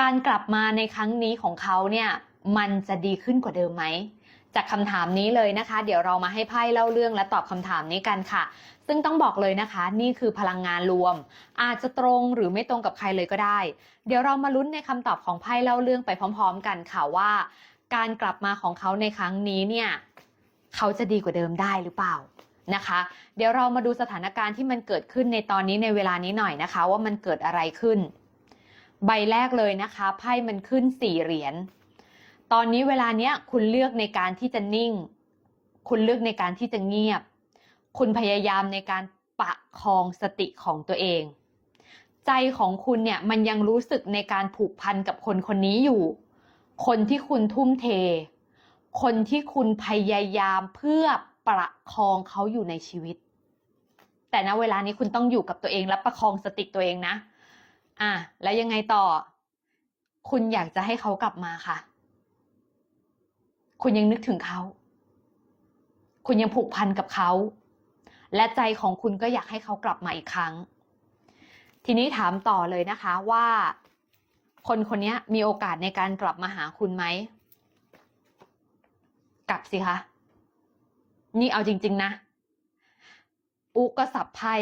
การกลับมาในครั้งนี้ของเขาเนี่ยมันจะดีขึ้นกว่าเดิมไหมจากคำถามนี้เลยนะคะ เดี๋ยวเรามาให้ไพ่เล่าเรื่องและตอบคำถามนี้กันค่ะ ซึ่งต้องบอกเลยนะคะ นี่คือพลังงานรวม อาจจะตรงหรือไม่ตรงกับใครเลยก็ได้ เดี๋ยวเรามาลุ้นในคำตอบของไพ่เล่าเรื่องไปพร้อม ๆ กันค่ะว่า การกลับมาของเขาในครั้งนี้เนี่ยเขาจะดีกว่าเดิมได้หรือเปล่านะคะ เดี๋ยวเรามาดูสถานการณ์ที่มันเกิดขึ้นในตอนนี้ในเวลานี้หน่อยนะคะ ว่ามันเกิดอะไรขึ้น ใบแรกเลยนะคะไพ่มันขึ้นสี่เหรียญตอนนี้เวลาเนี้ยคุณเลือกในการที่จะนิ่ง คุณเลือกในการที่จะเงียบ คุณพยายามในการประคองสติของตัวเอง ใจของคุณเนี่ยมันยังรู้สึกในการผูกพันกับคนคนนี้อยู่ คนที่คุณทุ่มเท คนที่คุณพยายามเพื่อประคองเขาอยู่ในชีวิต แต่ณเวลานี้คุณต้องอยู่กับตัวเองและประคองสติตัวเองนะ อะแล้วยังไงต่อ คุณอยากจะให้เขากลับมาค่ะ คุณยังนึกถึงเขา คุณยังผูกพันกับเขา และใจของคุณก็อยากให้เขากลับมาอีกครั้ง ทีนี้ถามต่อเลยนะคะว่า คนคนนี้มีโอกาสในการกลับมาหาคุณไหม กลับสิคะ นี่เอาจริง ๆ นะ อุกก็สับไพ่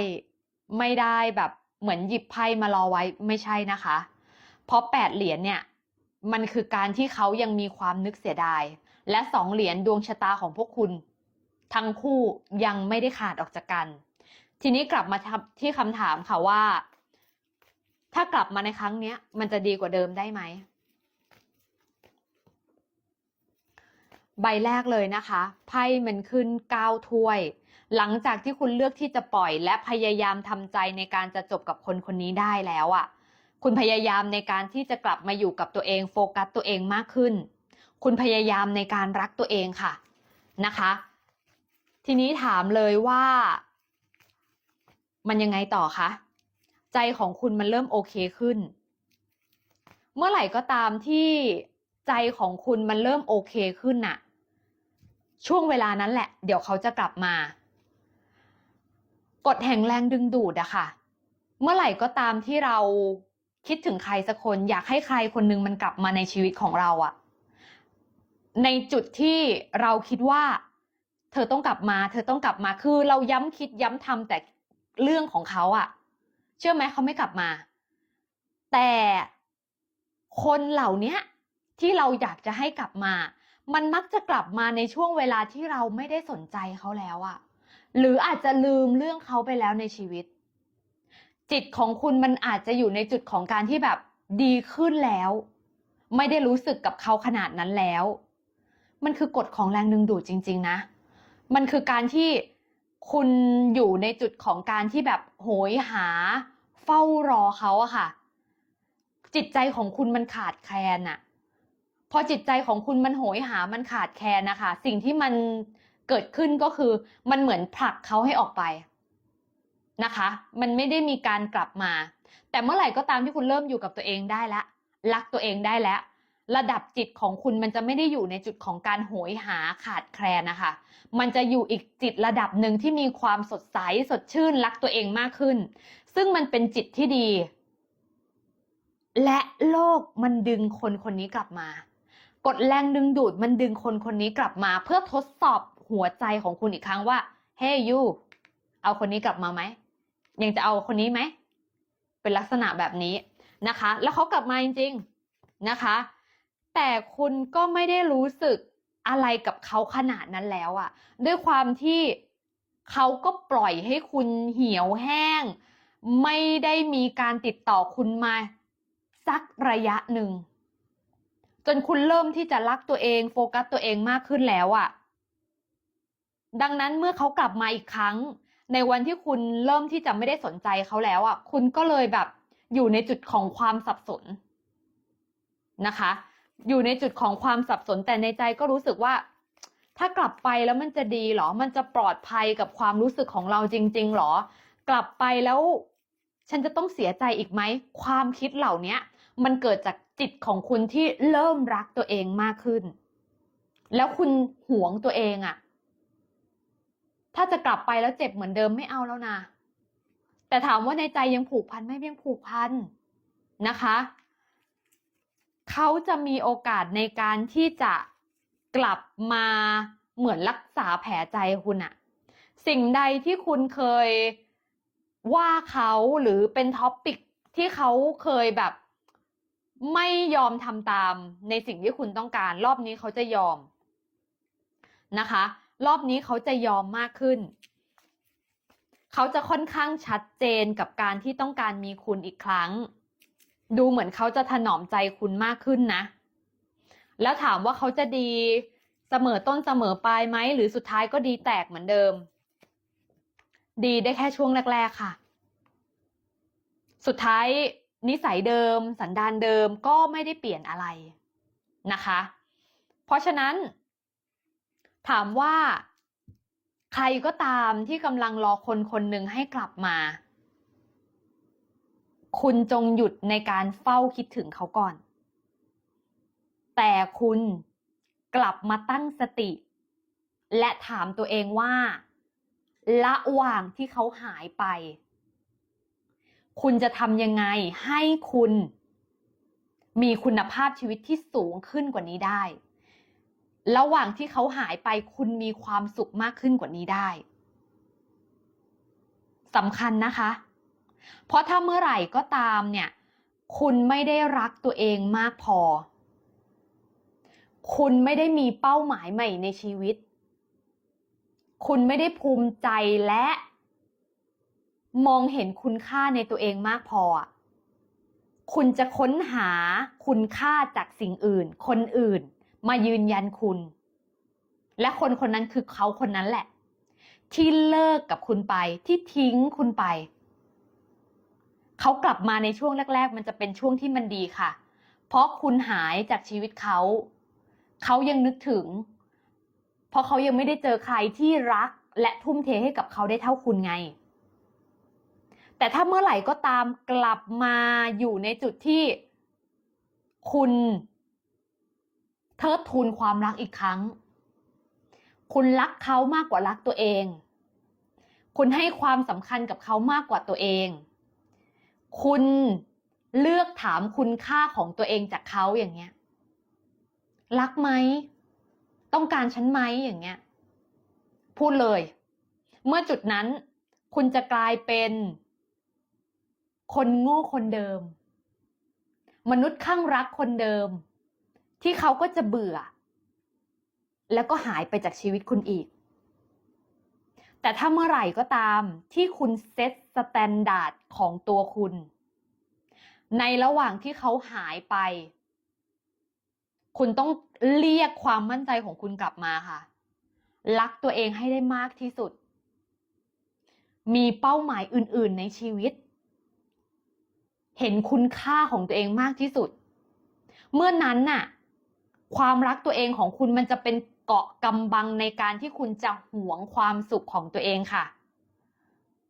ไม่ได้แบบ เหมือนหยิบไพ่มารอไว้ไม่ใช่นะคะ เพราะแปดเหรียญเนี่ยมันคือการที่เขายังมีความนึกเสียดาย และสองเหรียญดวงชะตาของพวกคุณ ทั้งคู่ยังไม่ได้ขาดออกจากกัน ทีนี้กลับมาที่คำถามค่ะว่า ถ้ากลับมาในครั้งนี้มันจะดีกว่าเดิมได้ไหม ใบแรกเลยนะคะไพ่มันขึ้นก้าถ้วย หลังจากที่คุณเลือกที่จะปล่อยและพยายามทำใจในการจะจบกับคนคนนี้ได้แล้วอะ่ะ คุณพยายามในการที่จะกลับมาอยู่กับตัวเองโฟกัสตัวเองมากขึ้น คุณพยายามในการรักตัวเองค่ะนะคะ ทีนี้ถามเลยว่า มันยังไงต่อคะใจของคุณมันเริ่มโอเคขึ้น เมื่อไหร่ก็ตามที่ใจของคุณมันเริ่มโอเคขึ้นน่ะ ช่วงเวลานั้นแหละ เดี๋ยวเขาจะกลับมากฎแห่งแรงดึงดูดอะค่ะ เมื่อไหร่ก็ตามที่เราคิดถึงใครสักคน อยากให้ใครคนหนึงมันกลับมาในชีวิตของเราอะในจุดที่เราคิดว่า เธอต้องกลับมา เธอต้องกลับมาคือเราย้ำคิดย้ำทำแต่เรื่องของเขาอะเชื่อไหมเขาไม่กลับมา แต่คนเหล่านี้ที่เราอยากจะให้กลับมา มันมักจะกลับมาในช่วงเวลาที่เราไม่ได้สนใจเขาแล้วอะหรืออาจจะลืมเรื่องเขาไปแล้วในชีวิต จิตของคุณมันอาจจะอยู่ในจุดของการที่แบบดีขึ้นแล้ว ไม่ได้รู้สึกกับเขาขนาดนั้นแล้ว มันคือกฎของแรงดึงดูดจริง ๆ นะ มันคือการที่คุณอยู่ในจุดของการที่แบบโหยหา เฝ้ารอเขาอะค่ะ จิตใจของคุณมันขาดแคลนอะ พอจิตใจของคุณมันโหยหามันขาดแคลนนะคะ สิ่งที่มันเกิดขึ้นก็คือมันเหมือนผลักเขาให้ออกไปนะคะ มันไม่ได้มีการกลับมา แต่เมื่อไหร่ก็ตามที่คุณเริ่มอยู่กับตัวเองได้แล้วรักตัวเองได้แล้ว ระดับจิตของคุณมันจะไม่ได้อยู่ในจุดของการโหยหาขาดแคลนนะคะ มันจะอยู่อีกจิตระดับหนึ่งที่มีความสดใสสดชื่นรักตัวเองมากขึ้น ซึ่งมันเป็นจิตที่ดี และโลกมันดึงคนคนนี้กลับมา กดแรงดึงดูดมันดึงคนคนนี้กลับมา เพื่อทดสอบหัวใจของคุณอีกครั้งว่า เฮ้ hey, ยูเอาคนนี้กลับมาไหมยังจะเอาคนนี้ไหมเป็นลักษณะแบบนี้นะคะ แล้วเขากลับมาจริงๆนะคะ แต่คุณก็ไม่ได้รู้สึกอะไรกับเขาขนาดนั้นแล้วอะด้วยความที่เขาก็ปล่อยให้คุณเหี่ยวแห้ง ไม่ได้มีการติดต่อคุณมาสักระยะหนึ่ง จนคุณเริ่มที่จะรักตัวเองโฟกัสตัวเองมากขึ้นแล้วอะดังนั้นเมื่อเขากลับมาอีกครั้ง ในวันที่คุณเริ่มที่จะไม่ได้สนใจเขาแล้วอะคุณก็เลยแบบอยู่ในจุดของความสับสนนะคะ อยู่ในจุดของความสับสนแต่ในใจก็รู้สึกว่า ถ้ากลับไปแล้วมันจะดีหรอ มันจะปลอดภัยกับความรู้สึกของเราจริง ๆ หรอ กลับไปแล้ว ฉันจะต้องเสียใจอีกไหมความคิดเหล่านี้ มันเกิดจากจิตของคุณที่เริ่มรักตัวเองมากขึ้น แล้วคุณหวงตัวเองอะถ้าจะกลับไปแล้วเจ็บเหมือนเดิมไม่เอาแล้วนะ แต่ถามว่าในใจยังผูกพันไหมยังผูกพันนะคะ เขาจะมีโอกาสในการที่จะกลับมาเหมือนรักษาแผลใจคุณอะสิ่งใดที่คุณเคยว่าเขาหรือเป็นท็อปปิกที่เขาเคยแบบ ไม่ยอมทำตามในสิ่งที่คุณต้องการ รอบนี้เขาจะยอมนะคะ รอบนี้เขาจะยอมมากขึ้น เขาจะค่อนข้างชัดเจนกับการที่ต้องการมีคุณอีกครั้ง ดูเหมือนเขาจะถนอมใจคุณมากขึ้นนะ แล้วถามว่าเขาจะดีเสมอต้นเสมอปลายไหมหรือสุดท้ายก็ดีแตกเหมือนเดิม ดีได้แค่ช่วงแรกๆค่ะ สุดท้าย นิสัยเดิม สันดานเดิมก็ไม่ได้เปลี่ยนอะไรนะคะ เพราะฉะนั้น ถามว่าใครก็ตามที่กำลังรอคนคนหนึ่งให้กลับมา คุณจงหยุดในการเฝ้าคิดถึงเขาก่อน แต่คุณกลับมาตั้งสติ และถามตัวเองว่าระหว่างที่เขาหายไป คุณจะทำยังไงให้คุณ มีคุณภาพชีวิตที่สูงขึ้นกว่านี้ได้ ระหว่างที่เขาหายไปคุณมีความสุขมากขึ้นกว่านี้ได้สำคัญนะคะ เพราะถ้าเมื่อไหร่ก็ตามเนี่ย คุณไม่ได้รักตัวเองมากพอ คุณไม่ได้มีเป้าหมายใหม่ในชีวิต คุณไม่ได้ภูมิใจและ มองเห็นคุณค่าในตัวเองมากพอ คุณจะค้นหาคุณค่าจากสิ่งอื่น คนอื่นมายืนยันคุณ และคนคนนั้นคือเขาคนนั้นแหละ ที่เลิกกับคุณไปที่ทิ้งคุณไป เขากลับมาในช่วงแรก ๆ มันจะเป็นช่วงที่มันดีค่ะ เพราะคุณหายจากชีวิตเขา เขายังนึกถึง เพราะเขายังไม่ได้เจอใครที่รักและทุ่มเทให้กับเขาได้เท่าคุณไง แต่ถ้าเมื่อไหร่ก็ตามกลับมาอยู่ในจุดที่คุณเทิดทูนความรักอีกครั้ง คุณรักเขามากกว่ารักตัวเอง คุณให้ความสำคัญกับเขามากกว่าตัวเอง คุณเลือกถามคุณค่าของตัวเองจากเขาอย่างเงี้ย รักไหม ต้องการฉันไหมอย่างเงี้ย พูดเลย เมื่อจุดนั้นคุณจะกลายเป็น คนโง่คนเดิม มนุษย์ข้างรักคนเดิม ที่เขาก็จะเบื่อ แล้วก็หายไปจากชีวิตคุณอีก แต่ถ้าเมื่อไหร่ก็ตามที่คุณเซตสแตนดาร์ดของตัวคุณ ในระหว่างที่เขาหายไป คุณต้องเรียกความมั่นใจของคุณกลับมาค่ะ รักตัวเองให้ได้มากที่สุดมีเป้าหมายอื่น ๆ ในชีวิต เห็นคุณค่าของตัวเองมากที่สุด เมื่อนั้นน่ะ ความรักตัวเองของคุณมันจะเป็นเกาะกำบังในการที่คุณจะหวงความสุขของตัวเองค่ะ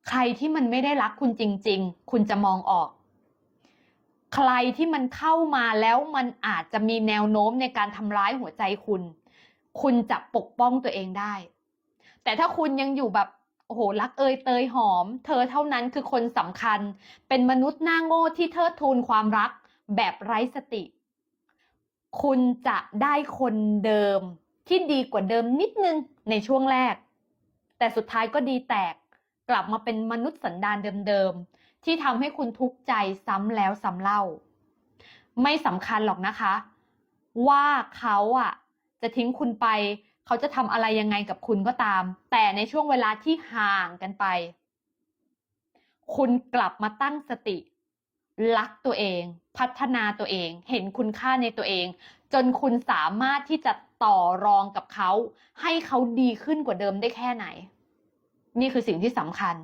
ใครที่มันไม่ได้รักคุณจริง ๆ คุณจะมองออก ใครที่มันเข้ามาแล้วมันอาจจะมีแนวโน้มในการทำร้ายหัวใจคุณ คุณจะปกป้องตัวเองได้ แต่ถ้าคุณยังอยู่แบบ โอ้โหรักเอยเตยหอม เธอเท่านั้นคือคนสำคัญ เป็นมนุษย์หน้าโง่ที่เทิดทูนความรักแบบไร้สติ คุณจะได้คนเดิมที่ดีกว่าเดิมนิดนึงในช่วงแรก แต่สุดท้ายก็ดีแตกกลับมาเป็นมนุษย์สันดานเดิมๆ ที่ทำให้คุณทุกข์ใจซ้ำแล้วซ้ำเล่า ไม่สำคัญหรอกนะคะ ว่าเขาอะ จะทิ้งคุณไป เขาจะทำอะไรยังไงกับคุณก็ตาม แต่ในช่วงเวลาที่ห่างกันไป คุณกลับมาตั้งสติ รักตัวเอง พัฒนาตัวเอง เห็นคุณค่าในตัวเอง จนคุณสามารถที่จะต่อรองกับเขา ให้เขาดีขึ้นกว่าเดิมได้แค่ไหน นี่คือสิ่งที่สำคัญ